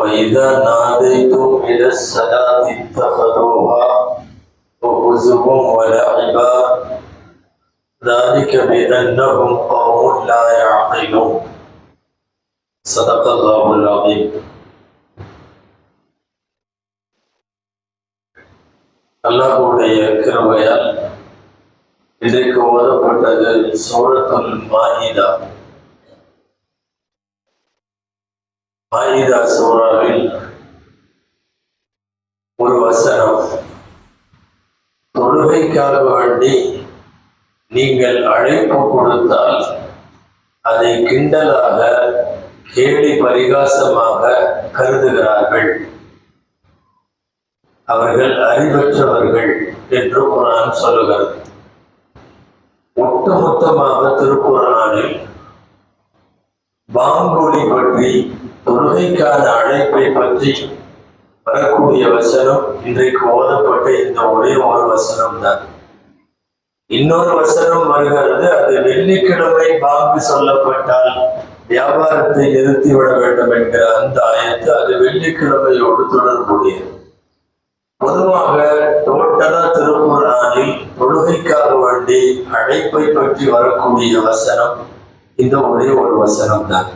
وإذا ناديتم إلى الصلاة اتخذوها وهزوا ولعبا ذلك بأنهم قوم لا يعقلون صدق الله العظيم அல்லாஹுடைய கிருபையால் இன்றைக்கு ஓதப்பட்டது சூரத்துல் மாஹிதா மாஹிதா சோனாவில் ஒரு வசனம் தொழுகைக்காக வேண்டி நீங்கள் அழைப்பு கொடுத்தால் அதை கிண்டலாக கேலி பரிகாசமாக கருதுகிறார்கள். அவர்கள் அறிவற்றவர்கள் என்று குரான் சொல்லுகிறது. ஒட்டுமொத்தமாக திருக்குறளானில் பாங்கொலி பற்றி தொழுகைக்கான அழைப்பை பற்றி வரக்கூடிய வசனம் இன்றைக்கு ஓதப்பட்ட இந்த ஒரே ஒரு வசனம் தான் இன்னொரு வசனம் வருகிறது அது வெள்ளிக்கிழமை பாங்கு சொல்லப்பட்டால் வியாபாரத்தை நிறுத்திவிட வேண்டும் என்கிற அந்த ஆயத்து அது வெள்ளிக்கிழமையோடு தொடர்புடையது. பொதுவாக டோட்டலா திருக்குறானில் தொழுகைக்காக வேண்டி அழைப்பை பற்றி வரக்கூடிய வசனம் இந்த ஒரே ஒரு வசனம் தான்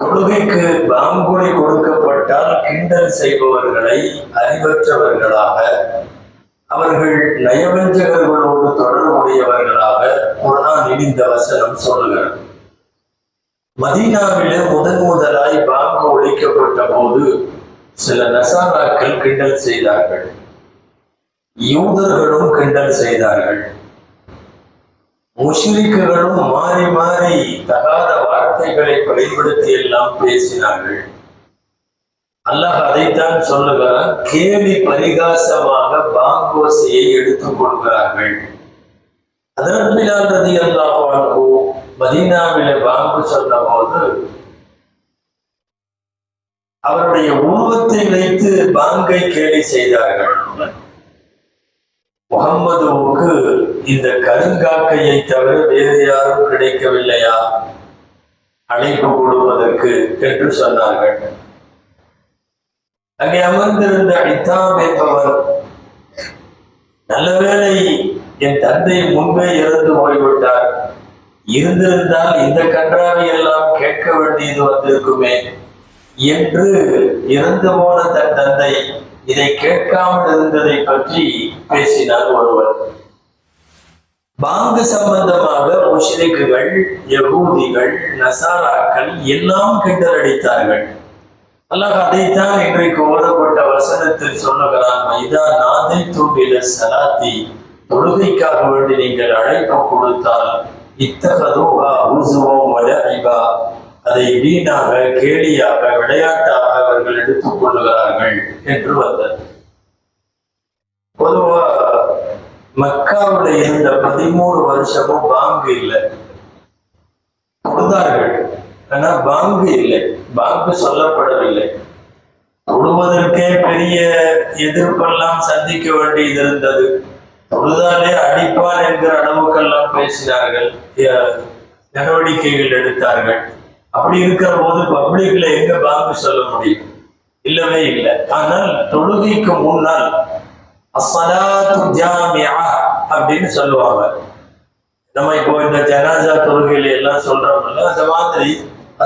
தொழுகைக்கு பாங்குடி கொடுக்கப்பட்டால் கிண்டல் செய்பவர்களை அறிவற்றவர்களாக அவர்கள் நயவஞ்சகர்களோடு தொடர்புடையவர்களாக குரான் இடிந்த வசனம் சொல்லுகிறது மதீனாவில முதன் முதலாய் பாம்பு ஒழிக்கப்பட்ட போது சில நசாராக்கள் கிண்டல் செய்தார்கள் யூதர்களும் கிண்டல் செய்தார்கள் முஷ்ரிக்குகளும் மாறி மாறி தகாத வார்த்தைகளை பயன்படுத்தி எல்லாம் பேசினார்கள். அல்லாஹ் அதைத்தான் சொல்லுகிறான் கேலி பரிகாசமாக பாங்கோசையை எடுத்துக் கொள்கிறார்கள். அதன்பிலால் ரதி அல்லாஹ் மதீனாவில பாங்கு சொன்ன போது அவருடைய உருவத்தை வைத்து பாங்கை கேலி செய்தார்கள். முகம்மதுவுக்கு இந்த கருங்காக்கையை தவிர வேறு யாரும் கிடைக்கவில்லையா? அழைப்பு கொடுப்பதற்கு என்று சொன்னார்கள். அங்கே அமர்ந்திருந்த இத்தாம் என்பவர் நல்லவேளை என் தந்தை முன்பே இறந்து போய்விட்டார். இருந்திருந்தால் இந்த கன்றாவை எல்லாம் கேட்க வேண்டியது வந்திருக்குமே என்று இறந்து போன தன் தந்தை இதை கேட்காமல் இருந்ததை பற்றி பேசினார் ஒருவர். பாங்கு சம்பந்தமாக முஷ்ரிக்குகள் யகூதிகள் நசாராக்கள் எல்லாம் கிண்டல் அடித்தார்கள். அல்லாஹ் அதைத்தான் இன்றைக்கு ஓதப்பட்ட வசனத்தில் சொல்லுகிறான் மைதா நாதை தூண்டில சலாத்தி. தொழுகைக்காக வேண்டி நீங்கள் அழைப்பு கொடுத்தால் இத்தகதோகா உசுவோம் வலஇபா அதை வீணாக கேலியாக விளையாட்டாக அவர்கள் எடுத்துக் கொள்கிறார்கள் என்று வந்தது பொதுவா மக்காவுல இருந்த பதிமூணு வருஷமும் பாங்கு இல்லை. தொழுதார்கள். ஆனா பாங்கு இல்லை. பாங்கு சொல்லப்படவில்லை. தொழுவதற்கே பெரிய எதிர்ப்பெல்லாம் சந்திக்க வேண்டியது இருந்தது தொழுதாலே அடிப்பார் என்கிற அளவுக்கெல்லாம் பேசினார்கள். நடவடிக்கைகள் எடுத்தார்கள். அப்படி இருக்கிற போது பப்ளிக்ல எங்க பாங்கு சொல்ல முடியும்? இல்லவே இல்லை. ஆனால் தொழுகைக்கு முன்னால் அசலாத்து ஜாமியா அப்படின்னு சொல்லுவாங்க. நம்ம இப்போ இந்த ஜனாசா தொழுகையில எல்லாம் சொல்றோம்ல அந்த மாதிரி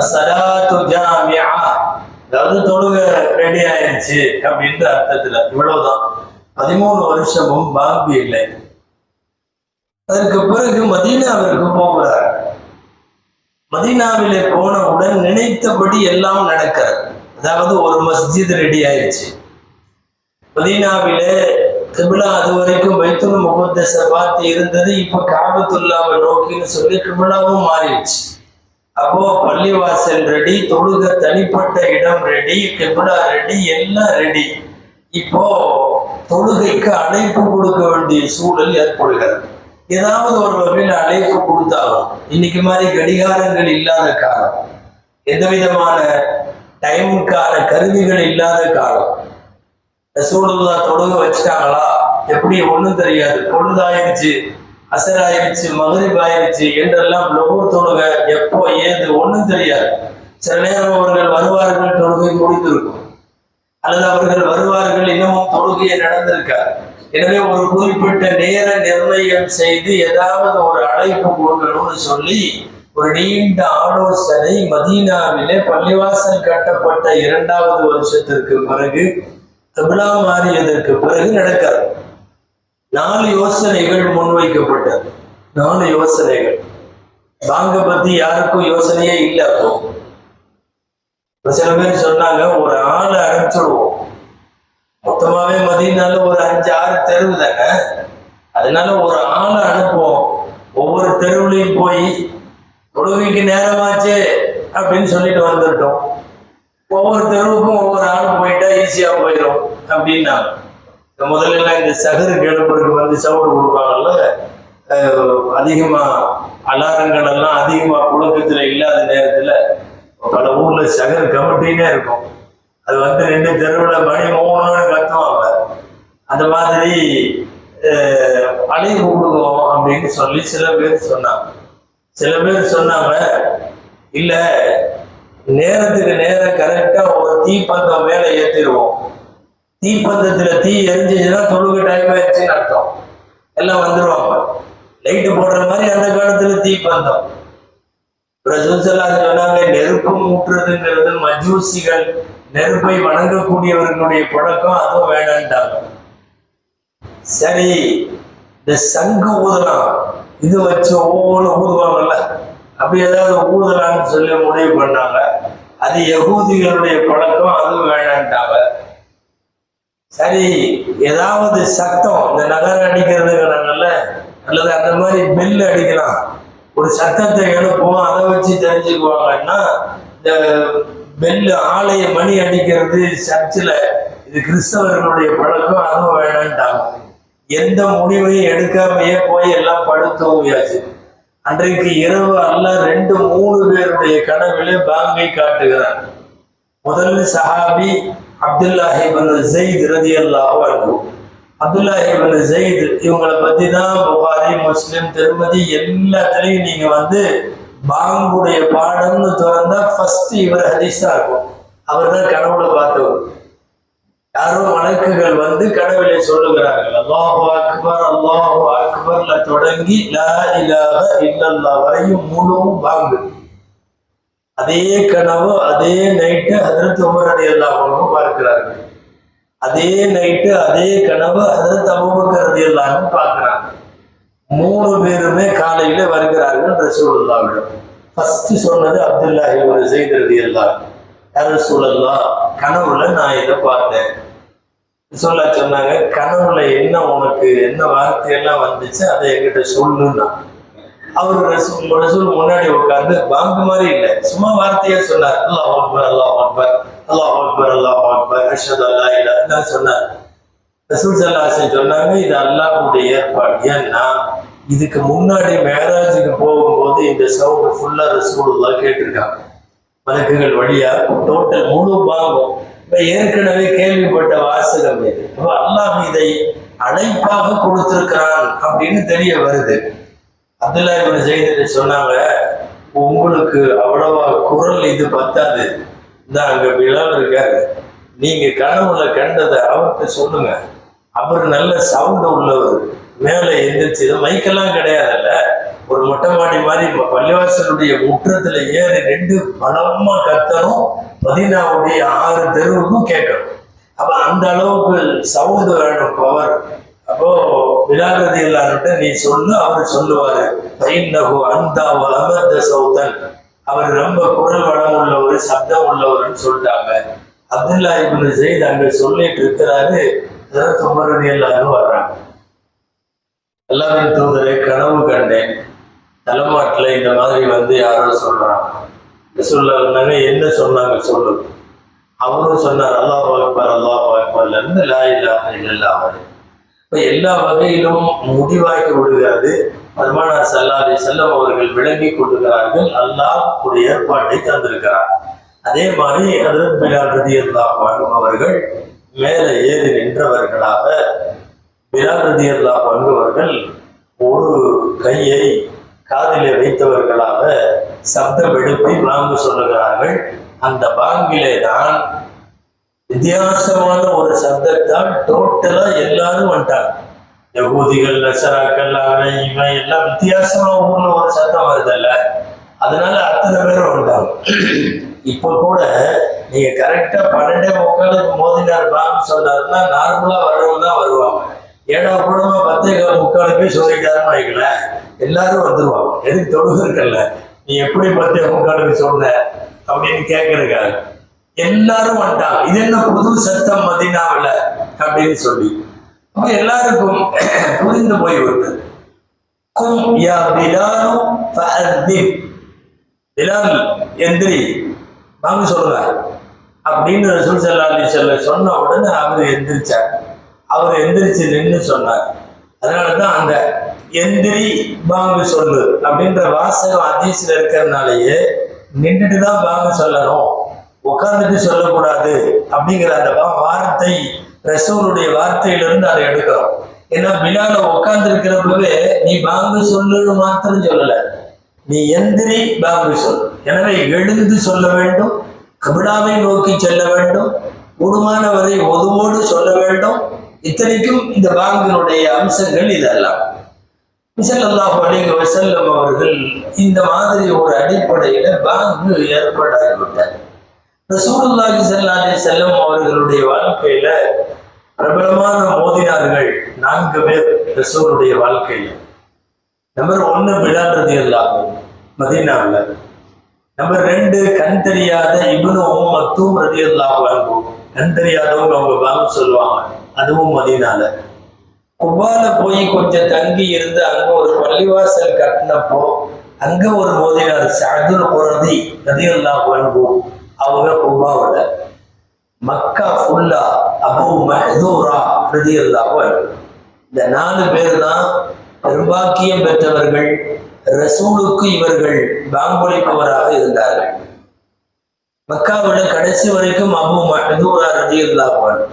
அசலாத்து ஜாமியா அதாவது தொழுகை ரெடி ஆயிருச்சு அப்படின்ற அர்த்தத்துல இவ்வளவுதான். பதிமூணு வருஷமும் பாம்பு இல்லை. அதற்கு பிறகு மதீனாவிற்கு போகிறார். மதினாவிலே போனவுடன் நினைத்தபடி எல்லாம் நடக்கிறது. அதாவது ஒரு மஸ்ஜித் ரெடி ஆயிடுச்சு. மதீனாவிலே கிபிலா அது வரைக்கும் பைத்துல் முகத்தச பார்த்து இருந்தது. இப்ப காபத்துல்லாவை நோக்கின்னு சொல்லி கிபிலாவும் மாறிடுச்சு. அப்போ பள்ளிவாசல் ரெடி தொழுக தனிப்பட்ட இடம் ரெடி கிபிலா ரெடி எல்லாம் ரெடி இப்போ தொழுகைக்கு அழைப்பு கொடுக்க வேண்டிய சூழல் ஏற்படுகிறது. ஏதாவது ஒரு வகையில் அழைப்பு கொடுத்தாலும் இன்னைக்கு மாதிரி கடிகாரங்கள் இல்லாத காலம் எந்த விதமான டைமுக்கான கருவிகள் இல்லாத காலம். ரசூலுல்லா தொழுக வச்சுட்டாங்களா? எப்படி ஒன்றும் தெரியாது. பொழுதாயிருச்சு அசராயிருச்சு மகரிப் ஆயிருச்சு என்றெல்லாம் லோகர் தொழுக எப்போ ஏது ஒன்றும் தெரியாது. சில நேரம் அவர்கள் வருவார்கள் முடிந்திருக்கும் அல்லது அவர்கள் வருவார்கள் இன்னமும் தொழுகையை நடந்திருக்கார். எனவே ஒரு குறிப்பிட்ட நேர நிர்ணயம் செய்து ஏதாவது ஒரு அழைப்பு கொடுக்கணும்னு சொல்லி ஒரு நீண்ட ஆலோசனை மதீனாவிலே பள்ளிவாசல் கட்டப்பட்ட இரண்டாவது வருஷத்திற்கு பிறகு தமிழா மாறியதற்கு பிறகு நடக்காது நாலு யோசனைகள் முன்வைக்கப்பட்டது. நாலு யோசனைகள். பாங்க பத்தி யாருக்கும் யோசனையே இல்லை அப்போ. இப்ப சில பேர் சொன்னாங்க ஒரு ஆளை அனுப்பிச்சுடுவோம். மொத்தமாவே மதியனால ஒரு அஞ்சு ஆறு தெருவு தானே? அதனால ஒரு ஆளை அனுப்புவோம். ஒவ்வொரு தெருவுலையும் போய் தொழுகைக்கு நேரமாச்சு அப்படின்னு சொல்லிட்டு வந்துட்டோம். ஒவ்வொரு தெருவுக்கும் ஒவ்வொரு ஆள் போயிட்டா ஈஸியா போயிடும் அப்படின்னா முதல்ல எல்லாம் இந்த சகரு கிளப்புறதுக்கு வந்து சவுடு கொடுப்பாங்கல்ல அதிகமா அலாரங்கள் எல்லாம் அதிகமா புழக்கத்துல இல்லாத நேரத்துல பல ஊர்ல சகர் கமிட்டினே இருக்கும். அது வந்து ரெண்டு தெருவுல மணி மூணுன்னு கத்துவாங்க. அந்த மாதிரி அஹ், கூப்பிடுவோம் அப்படின்னு சொல்லி சில பேர் சொன்னாங்க. சில பேர் சொன்னாங்க இல்ல நேரத்துக்கு நேரம் கரெக்டா ஒரு தீப்பந்தம் மேல ஏத்திடுவோம். தீப்பந்தத்துல தீ எரிஞ்சிச்சுன்னா தொழுகு டைம் ஆயிடுச்சுன்னு அர்த்தம். எல்லாம் வந்துடுவாங்க லைட்டு போடுற மாதிரி அந்த காலத்துல தீப்பந்தம். ரசூசல்லா சொன்னாங்க நெருப்பு மூட்டுறதுங்கிறது மஜூசிகள் நெருப்பை வணங்கக்கூடியவர்களுடைய பழக்கம் அதுவும் வேணான்ட்டாங்க சரி இந்த சங்கு ஊதலாம். இது வச்சு ஒவ்வொன்று ஊதுவாங்கல்ல? அப்படி ஏதாவது ஊதலாம்னு சொல்லி முடிவு பண்ணாங்க. அது யகூதிகளுடைய பழக்கம் அதுவும் வேணான்ட்டாங்க சரி ஏதாவது சத்தம். இந்த நகரம் அடிக்கிறதுங்கிறாங்கல்ல? அல்லது அந்த மாதிரி பெல் அடிக்கலாம். ஒரு சத்தத்தை எழுப்புவோம் அதை வச்சு தெரிஞ்சுக்குவாங்கன்னா இந்த பெல் ஆலய மணி அடிக்கிறது சர்ச்சில் இது கிறிஸ்தவர்களுடைய பழக்கம் அதுவும் வேணான்ட்டாங்க. எந்த முடிவையும் எடுக்காமையே போய் எல்லாம் படுத்து தூங்கியாச்சு. அன்றைக்கு இரவு அல்ல ரெண்டு மூணு பேருடைய கனவிலே பாங்கை காட்டுகிறார். முதல் சஹாபி அப்துல்லாஹிபன் இப்னு ஜெயித் ரதியல்லாஹு அன்ஹு. அப்துல்லா இப்னு ஜெயித் இவங்களை பத்தி தான் புகாரி முஸ்லிம் திருமதி எல்லாத்துலயும் நீங்க வந்து பாங்குடைய பாடம்னு திறந்தா ஃபர்ஸ்ட் இவர் ஹதீஸா இருக்கும். அவர் தான் கனவுல பார்த்தவர். யாரோ வழக்குகள் வந்து கனவிலே சொல்லுகிறார்கள். அல்லாஹு அக்பர் அல்லாஹு அக்பர்ல தொடங்கி லா இலாஹ இல்லல்லா வரையும் முழு பாங்கு அதே கனவு அதே நைட்டு அதற்கு உமரடி எல்லா பார்க்கிறார்கள். அதே நைட்டு அதே கனவு அதை அபூபக்கர் எல்லாரும் அல்லாஹும் பார்க்கிறாங்க. மூணு பேருமே காலையில வருகிறார்கள் ரசூலுல்லாவிடம். ஃபர்ஸ்ட் சொன்னது அப்துல்லாஹி ஒரு ஸைத் எல்லாம் அல்லாஹ் யார் ரசூலல்லா கனவுல நான் இதை பார்த்தேன். சொல்ல சொன்னாங்க கனவுல என்ன உனக்கு என்ன வார்த்தையெல்லாம் வந்துச்சு அதை என்கிட்ட சொல்லுன்னா. அவர் ரசூல் ரசூல் முன்னாடி உட்கார்ந்து பாங்கு மாதிரி இல்லை சும்மா வார்த்தையா சொன்னார். அல்லாஹ் அக்பர் அல்லாஹ் அல்லாஹ் அக்பர் அல்லாஹ் அக்பர் அஷத் அல்லா இல்லாஹ் சொன்னார் ரசூல் சல்லாசன் சொன்னாங்க இது அல்லாஹுடைய ஏற்பாடு. ஏன்னா இதுக்கு முன்னாடி மேராஜுக்கு போகும்போது இந்த சவுண்ட் ஃபுல்லாக ரசூலுல்லா கேட்டிருக்காங்க. வழக்குகள் வழியா டோட்டல் முழு பாகம். இப்போ ஏற்கனவே கேள்விப்பட்ட வாசகம் இது. அப்ப அல்லாஹ் இதை அழைப்பாக கொடுத்திருக்கிறான் அப்படின்னு தெரிய வருது. அப்துல்லா இவன் செய்தி சொன்னாங்க உங்களுக்கு அவ்வளவா குரல் இது பத்தாது. இந்த அங்க பிலால் இருக்காரு நீங்க கனவுல கண்டதை அவர்கிட்ட சொல்லுங்க. அவர் நல்ல சவுண்ட் உள்ளவர். மேலே எந்திரிச்சு இது மைக்கெல்லாம் கிடையாதுல்ல? ஒரு மொட்டை மாடி மாதிரி பள்ளிவாசலுடைய முற்றத்துல ஏறி ரெண்டு பலமா கத்தணும். மதினாவுடைய ஆறு தெருவுக்கும் கேட்கணும். அப்ப அந்த அளவுக்கு சவுண்ட் வேணும் பவர் அப்போ விலாகதி இல்லான்ட்டு நீ சொல்லு அவர் சொல்லுவாரு. பைன்னகு அந்த அமர்ந்த சௌதன். அவர் ரொம்ப குரல் வளம் உள்ளவர் சப்தம் உள்ளவர்னு சொல்லிட்டாங்க. அப்துல்லா இப்னு ஜெயித் அங்க சொல்லிட்டு இருக்கிறாரு. தொம்பரதி எல்லாரும் வர்றாங்க. எல்லாரும் தூதரை கனவு கண்டேன். தலைமாட்டில் இந்த மாதிரி வந்து யாரோ சொல்றாங்க. சொல்லாங்க என்ன சொன்னாங்க சொல்லு. அவரும் சொன்னார் அல்லாஹ் அக்பர் அல்லாஹ் அக்பர்ல இருந்து லா இல்லாஹ இல்லல்லாஹ் வரை. இப்போ எல்லா வகையிலும் முடிவாக்கி விடுகிறது. பெருமானார் சல்லாதி செல்லம் அவர்கள் விளங்கி கொள்கிறார்கள் அல்லாஹ் ஒரு ஏற்பாட்டை தந்திருக்கிறார். அதே மாதிரி ஹதரத் பிலால் ரதி அல்லாஹ் அவர்கள் மேலே ஏறி நின்றவர்களாக பிலால் ரதி அல்லாஹ் அவர்கள் ஒரு கையை காதிலே வைத்தவர்களாக சப்தம் எழுப்பி வாங்க சொல்லுகிறார்கள். அந்த பாங்கிலே தான் வித்தியாசமான ஒரு சப்தத்தால் டோட்டலா எல்லாரும் வந்துட்டாங்க யகூதிகள் நசராக்கள் அவன் இவன் எல்லாம் வித்தியாசமா ஊர்ல ஒரு சத்தம் வருதல்ல. அதனால அத்தனை பேரும் உண்டாகும் இப்போ கூட நீங்க கரெக்டா பன்னெண்டே முக்காலுக்கு மோதினார் பான்னு சொன்னாருன்னா நார்மலா வர்றவங்க தான் வருவாங்க. ஏடா குடும்பம் பத்தே கால் முக்காலுக்கு சொல்லிட்டாருன்னு வைக்கல எல்லாரும் வந்துருவாங்க. எதுக்கு தொழுகு இருக்கல்ல நீ எப்படி பத்தே முக்காலுக்கு சொன்ன அப்படின்னு கேட்கறதுக்காக எல்லாரும் வந்துட்டாங்க. இது என்ன புது சத்தம் மதினாவில்? அப்படின்னு சொல்லி. அப்ப எல்லாருக்கும் புரிந்து போய்விட்டது. கும் யா பிலாலு ஃபஅத்தின் பிலால் எந்திரி வாங்க சொல்லுங்க. அப்படின்னு ரசூல் ஸல்லல்லாஹு அலைஹி சொன்ன உடனே அவர் எந்திரிச்சார். அவர் எந்திரிச்சு நின்று சொன்னார். அதனால தான் அந்த எந்திரி பாங்கு சொல்லு அப்படின்ற வாசகம் அதிசயில் இருக்கிறதுனாலயே நின்றுட்டு தான் பாங்கு சொல்லணும். உட்கார்ந்துட்டு சொல்லக்கூடாது அப்படிங்கிற அந்த வார்த்தை ரசூலுடைய வார்த்தையிலிருந்து அதை எடுக்கிறோம். ஏன்னா பிலால உட்கார்ந்து இருக்கிறப்பவே நீ பாங்கு சொல்லுன்னு மாத்திரம் சொல்லல. நீ எந்திரி பாங்கு சொல் எனவே எழுந்து சொல்ல வேண்டும் கபிலாவை நோக்கி செல்ல வேண்டும் கூடுமானவரை ஒதுவோடு சொல்ல வேண்டும். இத்தனைக்கும் இந்த பாங்கினுடைய அம்சங்கள் இதெல்லாம். ஸல்லல்லாஹு அலிக வசல்லம் அவர்கள் இந்த மாதிரி ஒரு அடிப்படையில பாங்கு ஏற்பாடாகிவிட்டார் ரசூலுல்லாஹி ஸல்லல்லாஹு அலைஹி வஸல்லம் அவர்களுடைய வாழ்க்கையில பிரபலமான மோதினார்கள் நான்கு பேர் ரசூலுடைய வாழ்க்கையில. நம்பர் ஒன்று விழாடுறது ரதியல்லாஹு மதீனாவில். நம்பர் ரெண்டு கண் தெரியாத இப்னு மத்தும் மக்தூம் ரதியல்லாஹு கண் தெரியாதவங்க அவங்க வாங்க சொல்லுவாங்க அதுவும் மதினால. குபால போய் கொஞ்சம் தங்கி இருந்து அங்க ஒரு பள்ளிவாசல் கட்டினப்போ அங்க ஒரு மோதினார் சதுர குரதி ரதியல்லா வாங்குவோம் அவங்க குபாவில் மக்கா ஃபுல்லா அபு மஹதூரா ரதியல்லாஹு அன்ஹு. இந்த நாலு பேர் தான் நிர்வாக்கியம் பெற்றவர்கள் ரசூலுக்கு இவர்கள் பாங்கொலிப்பவராக இருந்தார்கள். மக்காவில் கடைசி வரைக்கும் அபு மஹதூரா ரதியல்லாஹு அன்ஹு.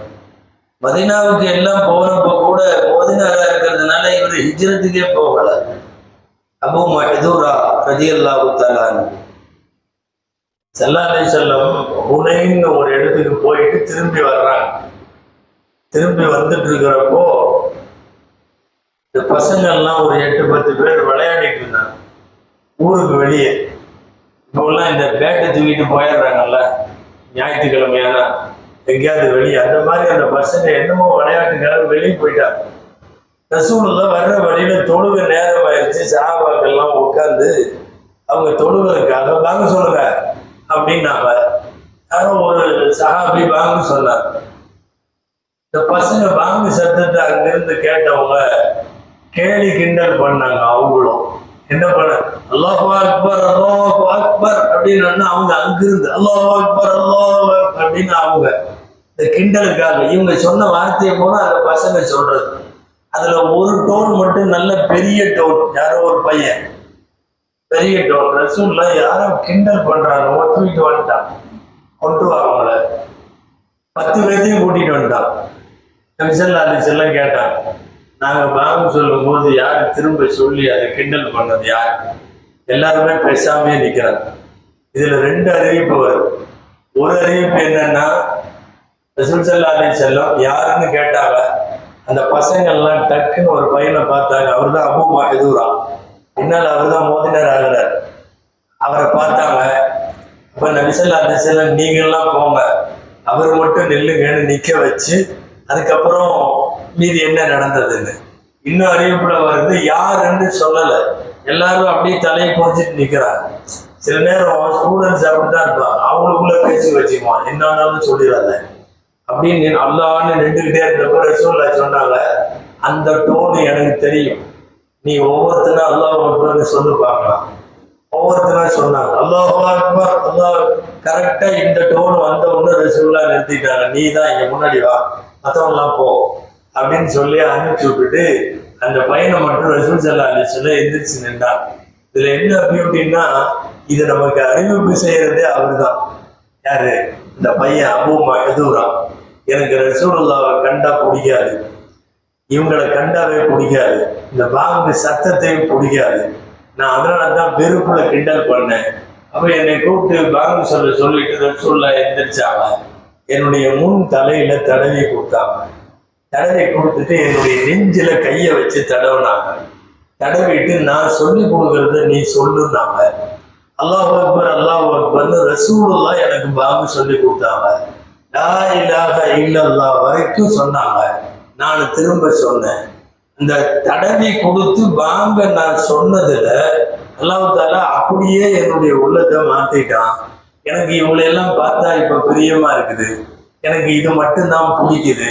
மதீனாவுக்கு எல்லாம் போனப்போ கூட மோதினாரா இருக்கிறதுனால இவர் ஹிஜ்ரத்துக்கே போகல. அபு ரதி ரதியல்லாஹு தலான்னு செல்லாலை செல்லம் ஹுனைன்னு ஒரு இடத்துக்கு போயிட்டு திரும்பி வர்றாங்க. திரும்பி வந்துட்டு இருக்கிறப்போ இந்த பசங்கள்லாம் ஒரு எட்டு பத்து பேர் விளையாடிட்டு இருந்தாங்க. ஊருக்கு வெளியே. இப்போல்லாம் இந்த பேட்டை தூக்கிட்டு போயிடுறாங்கல்ல ஞாயிற்றுக்கிழமையான எங்கேயாவது வெளியே. அந்த மாதிரி அந்த பசங்க என்னமோ விளையாட்டுக்காக வெளியே போயிட்டாங்க. ரசூலுல்லா வர்ற வழியில தொழுக நேரம் ஆயிடுச்சு சஹாபாக்கள்லாம் உட்காந்து அவங்க தொழுவதற்காக வாங்க சொல்லுங்க. அப்படின்னாங்க. யாரோ ஒரு சஹாபி வாங்க சொன்னார். இந்த பசங்க வாங்க சத்தத்தை அங்கிருந்து கேட்டவங்க கேலி கிண்டல் பண்ணாங்க அவங்களும். என்ன பண்ண? அல்லாஹ் அக்பர் அல்லாஹ் அக்பர் அப்படின்னு அவங்க அங்கிருந்து அல்லாஹ் அக்பர் அல்லாஹ் அப்படின்னு அவங்க இந்த கிண்டலுக்காக இவங்க சொன்ன வார்த்தையை போல அந்த பசங்க சொல்றது. அதுல ஒரு டோன் மட்டும் நல்ல பெரிய டோன் யாரோ ஒரு பையன் பெரிய ரசூல்ல யாரோ கிண்டல் பண்றாங்க தூக்கிட்டு வந்துட்டான் கொண்டு வரவங்கள பத்து பேர்த்தையும் கூட்டிட்டு வந்துட்டான் நபிசல்லா அலிசல்லாம் கேட்டான் நாங்க பாகம் சொல்லும் போது யார் திரும்ப சொல்லி அதை கிண்டல் பண்ணது யார்? எல்லாருமே பேசாமே நிக்கிறாங்க. இதுல ரெண்டு அறிவிப்பு வருது. ஒரு அறிவிப்பு என்னன்னா ரசூல் சல்லா அலி செல்லம் யாருன்னு கேட்டாங்க. அந்த பசங்கள்லாம் டக்குன்னு ஒரு பையனை பார்த்தாங்க. அவர் தான் அபு மஹதூரா. பின்னால் அவர் தான் மோதினர் ஆகிறார் அவரை பார்த்தாங்க அப்ப நபிசல்லா அலி நீங்கள்லாம் போங்க. அவர் மட்டும் நெல்லுங்கன்னு நிக்க வச்சு அதுக்கப்புறம் மீதி என்ன நடந்ததுன்னு. இன்னும் அறிவிப்புல வருது யாருன்னு சொல்லல. எல்லாரும் அப்படியே தலையை புரிஞ்சிட்டு நிக்கிறாங்க. சில நேரம் ஸ்டூடெண்ட்ஸ் அப்படிதான் இருப்பாங்க. அவங்களுக்குள்ள பேசி வச்சுக்குவான். என்னன்னாலும் சொல்லிடாத. அப்படின்னு அல்லான்னு நின்றுகிட்டே இருந்தப்ப ரசூல்லா சொன்னாங்க அந்த டோன் எனக்கு தெரியும். நீ ஒவ்வொருத்தனா அல்லாஹ் அக்பர்னு சொல்லி பார்க்கலாம். ஒவ்வொருத்தனா சொன்னாங்க. அல்லாஹ் அக்பர் அல்லாஹ் கரெக்டா இந்த டோன் வந்த உடனே ரசூல்லா நிறுத்திட்டாங்க. நீ தான் இங்க முன்னாடி வா. மற்றவங்களாம் போ. அப்படின்னு சொல்லி அனுப்பிச்சு விட்டுட்டு அந்த பையனை மட்டும் ரசூல் செல்லா அலிஸ்ல எந்திரிச்சு நின்றான் இதுல என்ன பியூட்டின்னா இது நமக்கு அறிவிப்பு செய்யறதே அவர்தான். யாரு? இந்த பையன் அபூ மகதூரா எனக்கு ரசூலுல்லாவை கண்டா பிடிக்காது. இவங்களை கண்டாவே பிடிக்காது. இந்த பாம்பு சத்தத்தையும் பிடிக்காது. நான் அதனால தான் வெறுப்புல கிண்டல் பண்ணேன். அப்போ என்னை கூப்பிட்டு பாங்கு சொல்ல சொல்லிட்டு சொல்ல எந்திரிச்சாங்க. என்னுடைய முன் தலையில தடவி கொடுத்தாங்க. தடவி கொடுத்துட்டு என்னுடைய நெஞ்சில கையை வச்சு தடவுனாங்க. தடவிட்டு நான் சொல்லி கொடுக்கறத நீ சொல்லுனாங்க அல்லாஹ் அக்பர் அல்லாஹ் அக்பர்னு ரசூலெல்லாம் எனக்கு பாம்பு சொல்லி கொடுத்தாங்க. லா இலாஹ இல்லல்லா வரைக்கும் சொன்னாங்க. நான் திரும்ப சொன்னேன். இந்த தடவி கொடுத்து வாங்க நான் சொன்னதுல அல்லாஹ் அப்படியே என்னுடைய உள்ளத்தை மாத்திட்டான். எனக்கு இவங்களை எல்லாம் பார்த்தா இப்ப பிரியமா இருக்குது. எனக்கு இது மட்டும்தான் பிடிக்குது.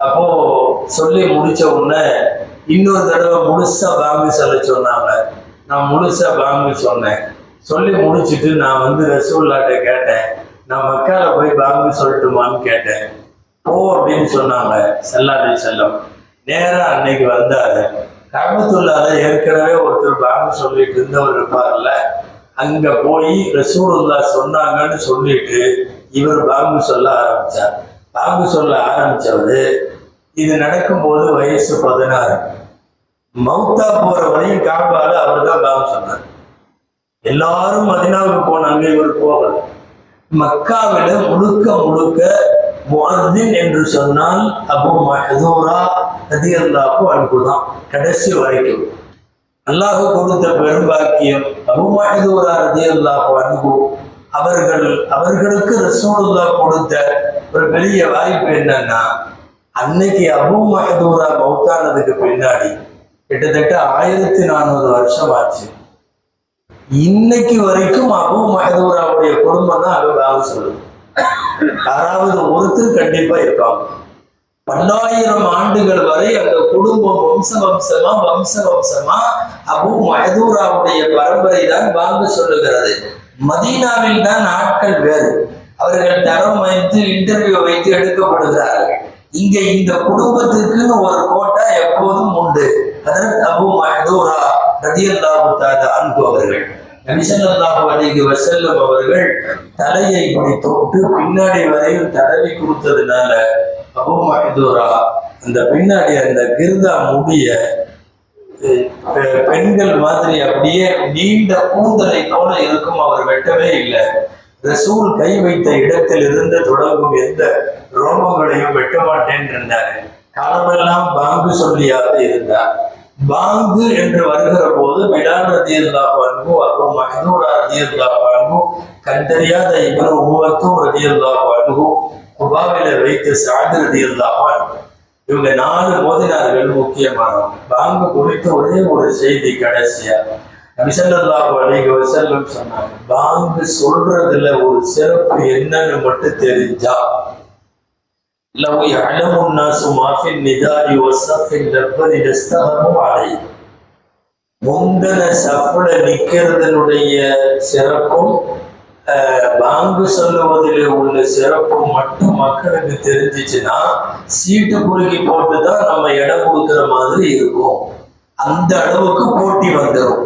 அப்போ சொல்லி முடிச்ச உடனே இன்னொரு தடவை முழுசா பாம்பு சொல்ல சொன்னாங்க. நான் முழுசா பாங்கு சொன்னேன். சொல்லி முடிச்சிட்டு நான் வந்து ரசூல்லாட்ட கேட்டேன். நான் மக்கால போய் பாங்கு சொல்லட்டுமான்னு கேட்டேன். போ அப்படின்னு சொன்னாங்க. செல்லாதி செல்லம். நேராக அன்னைக்கு வந்தாரு. கபத்துள்ளால ஏற்கனவே ஒருத்தர் பாங்கு சொல்லிட்டு இருந்தவர் இருப்பார்ல அங்க போய் ரசூலுல்லா சொன்னாங்கன்னு சொல்லிட்டு இவர் பாங்கு சொல்ல ஆரம்பிச்சார். பாங்கு சொல்ல ஆரம்பித்தவர் இது நடக்கும்போது வயசு பதினாறு. மௌத்தா போற வரையும் காபால அவர் தான் பாங்கு சொன்னார். எல்லாரும் மதினாவுக்கு போனாங்க இவர் போகல. மக்காவில முழுக்க முழுக்க முஹத்தின் என்று சொன்னால் அபு மஹதூரா ரதியல்லாஹு அன்பு தான் கடைசி வரைக்கும். அல்லாஹ் கொடுத்த பெரும்பாக்கியம் அபு மஹதூரா ரதியல்லாஹு அன்பு அவர்கள் அவர்களுக்கு ரசூலுல்லா கொடுத்த ஒரு பெரிய வாய்ப்பு என்னன்னா அன்னைக்கு அபு மஹதூரா மௌத்தானதுக்கு பின்னாடி கிட்டத்தட்ட ஆயிரத்தி நானூறு வருஷம் ஆச்சு. இன்னைக்கு வரைக்கும் அபு மஹதூராவுடைய குடும்பம் தான் அபு சொல்லுது யாராவது ஒருத்தர் கண்டிப்பா இருப்பாங்க. பல்லாயிரம் ஆண்டுகள் வரை அந்த குடும்பம் வம்ச வம்சமா வம்ச வம்சமா அபு மஹதூராவுடைய பரம்பரை தான் வாங்க சொல்லுகிறது. மதீனாவில் தான் ஆட்கள் வேறு. அவர்கள் தரம் வைத்து இன்டர்வியூ வைத்து எடுக்கப்படுகிறார்கள். இங்க இந்த குடும்பத்திற்குன்னு ஒரு கோட்டா எப்போதும் உண்டு. அதற்கு அபு மஹதூரா ரதியல்லா முத்தாத அன்பு அவர்கள். நபிசல்லாஹு அலைஹி வஸல்லம் அவர்கள் தலையை இப்படி தொட்டு பின்னாடி வரையும் தடவி கொடுத்ததுனால அபு மஹதூரா அந்த பின்னாடி அந்த கிருதா முடிய பெண்கள் மாதிரி அப்படியே நீண்ட கூந்தலை போல இருக்கும் அவர் வெட்டவே இல்லை. ரசூல் கை வைத்த இடத்தில் இருந்து தொடங்கும் எந்த ரோமங்களையும் வெட்ட மாட்டேன் என்றார். காலமெல்லாம் பாங்கு சொல்லியாக இருந்தார். பாங்கு என்று வருகிற போது பிலால் ரதியல்லா அன்ஹு அப்புறம் மஹ்தூரா ரதியல்லா அன்ஹு கண்டறியாத இப்னு உமத்தும் ரதியல்லா அன்ஹு குபாவில வைத்து சாது ரதியல்லா அன்ஹு. இவங்க நாலு மோதினார்கள் முக்கியமானவங்க பாங்கு குறித்த ஒரே ஒரு செய்தி கடைசியா. நபிசல்லாஹு அலைஹி வஸல்லம் சொன்னாங்க பாங்கு சொல்றதுல ஒரு சிறப்பு என்னன்னு மட்டும் தெரிஞ்சா لو يعلم الناس ما في النداء والصف الأول لاستهموا عليه முந்தன சஃப்ல நிக்கிறதனுடைய சிறப்பும் அஹ், பாங்கு சொல்லுவதில் உள்ள சிறப்பும் மட்டும் மக்களுக்கு தெரிஞ்சிச்சுன்னா சீட்டு குலுக்கி போட்டு தான் நம்ம இடம் கொடுக்குற மாதிரி இருக்கும் அந்த அளவுக்கு போட்டி வந்துடும்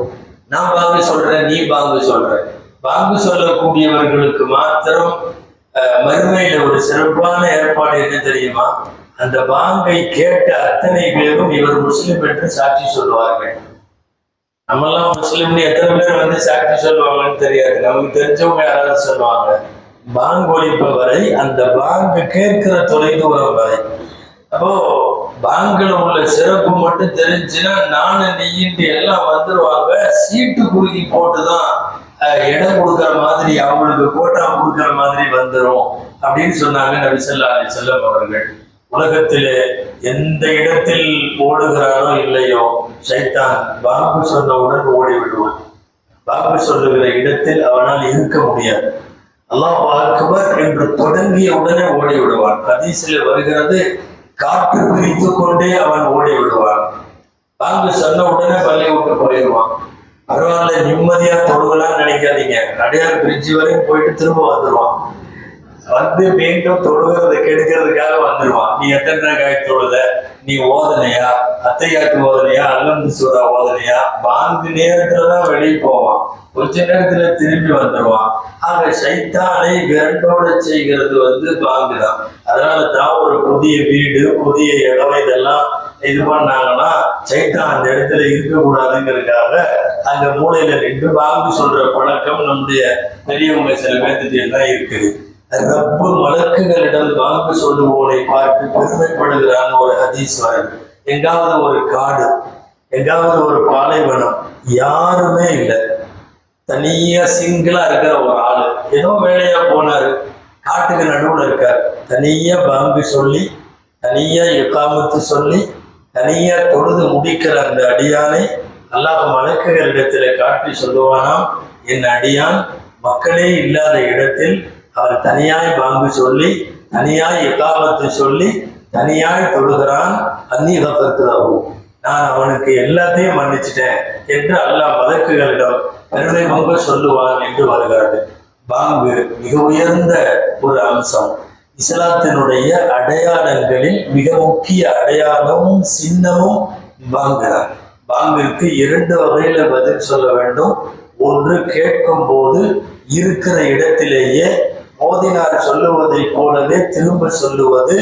நான் பாங்கு சொல்றேன் நீ பாங்கு சொல்ற பாங்கு சொல்லக்கூடியவர்களுக்கு மாத்திரம் அஹ், மறுமையில ஒரு சிறப்பான ஏற்பாடு என்ன தெரியுமா? அந்த பாங்கை கேட்ட அத்தனை பேரும் இவர் முஸ்லிம் என்று சாட்சி சொல்லுவார்கள் நம்மெல்லாம் முஸ்லிம்னு எத்தனை பேர் வந்து சாட்சி சொல்லுவாங்கன்னு தெரியாது. நமக்கு தெரிஞ்சவங்க யாராவது சொல்லுவாங்க பாங்க் ஒழிப்பவரை அந்த பாங்கு கேட்கிற தொலைதூரம் வரை. அப்போ பாங்கில் உள்ள சிறப்பு மட்டும் தெரிஞ்சுன்னா நானு நீயின்ட்டு எல்லாம் வந்துருவாங்க. சீட்டு குறுக்கி போட்டுதான் இடம் கொடுக்குற மாதிரி அவங்களுக்கு கோட்டா கொடுக்குற மாதிரி வந்துடும் அப்படின்னு சொன்னாங்க நபிசல்லா அலி செல்லம் அவர்கள். உலகத்திலே எந்த இடத்தில் ஓடுகிறானோ இல்லையோ சைத்தான் பாபு சொன்னவுடன் ஓடி விடுவான். பாபு சொல்லுகிற இடத்தில் அவனால் இருக்க முடியாது. அல்லாஹ் அக்பர் என்று தொடங்கிய உடனே ஓடி விடுவான். கதீசில வருகிறது காற்று பிரித்து கொண்டே அவன் ஓடி விடுவான். பாபு சொன்ன உடனே பள்ளி விட்டு போயிடுவான். பரவாயில்ல நிம்மதியா தொழுகலாம்னு நினைக்காதீங்க. அடையார் பிரிட்ஜ் வரையும் போயிட்டு திரும்ப வந்துடுவான் வந்து மீண்டும் தொழுகிறத கெடுக்கிறதுக்காக வந்துடுவான் நீ எத்தனை காய் தொழுத? நீ ஓதனையா? அத்தையாக்கு ஓதனையா? அல்லந்து சூடா ஓதனையா? பாங்கு நேரத்துல தான் வெளியே போவான். கொஞ்ச நேரத்துல திரும்பி வந்துடுவான் ஆக சைத்தானை விரண்டோட செய்கிறது வந்து பாங்கு தான். அதனால தான் ஒரு புதிய வீடு புதிய இடம் இதெல்லாம் இது பண்ணாங்கன்னா சைத்தான் அந்த இடத்துல இருக்கக்கூடாதுங்கிறதுக்காக அந்த மூலையில நின்று பாம்பு சொல்ற பழக்கம் நம்முடைய பெரியவங்க சில பேர்த்துட்டு தான் இருக்குது ரப்பு மலக்குகளிடம் வாங்கு சொல்லுவோனை பார்த்து பெருமைப்படுகிறான் ஒரு ஹதீஸ் எங்காவது ஒரு காடு எங்காவது ஒரு பாலைவனம் யாருமே இல்லை. தனியா சிங்கிளா இருக்கிற ஒரு ஆளு. ஏதோ வேலையா போனாரு. காட்டுக்கு நடுவுல இருக்கார். தனியா பாம்பு சொல்லி தனியா எக்காமத்து சொல்லி தனியா தொழுது முடிக்கிற அந்த அடியானை அல்லாஹ் மலக்குகளிடத்துல காட்டி சொல்லுவானாம் என் அடியான் மக்களே இல்லாத இடத்தில் அவர் தனியாய் பாம்பு சொல்லி தனியாய் எக்காமத்து சொல்லி தனியாய் தொழுகிறான். அந்நீ நான் அவனுக்கு எல்லாத்தையும் மன்னிச்சிட்டேன் என்று அல்லாஹ் மலக்குகளிடம் பெருமை பொங்க சொல்லுவான் என்று வருகிறது. பாங்கு மிக உயர்ந்த ஒரு அம்சம். இஸ்லாத்தினுடைய அடையாளங்களில் மிக முக்கிய அடையாளமும் சின்னமும் பாங்கு. தான் பாங்கிற்கு இரண்டு வகையில பதில் சொல்ல வேண்டும். ஒன்று கேட்கும் போது இருக்கிற இடத்திலேயே மோதினார் சொல்லுவதைப் போலவே திரும்ப சொல்லுவது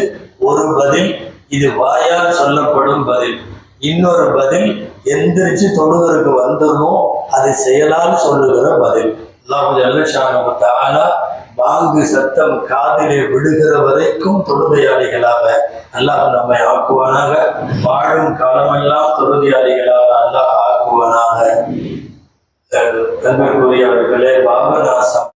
ஒரு பதில். இது வாயால் சொல்லப்படும் பதில். இன்னொரு பதில் எந்திரிச்சு தொழுகிறதுக்கு வந்துடணும் அது செயலால் சொல்லுகிற பதில். அல்லாஹு ஜல்லஷானு தஆலா பாங்கு சத்தம் காதிலே விடுகிற வரைக்கும் தொழுகையாளிகளாக அல்லாஹ் நம்மை ஆக்குவானாக. வாழும் காலமெல்லாம் தொழுகையாளிகளாக அல்லாஹ் ஆக்குவானாக. அஹ் பாபநாசம்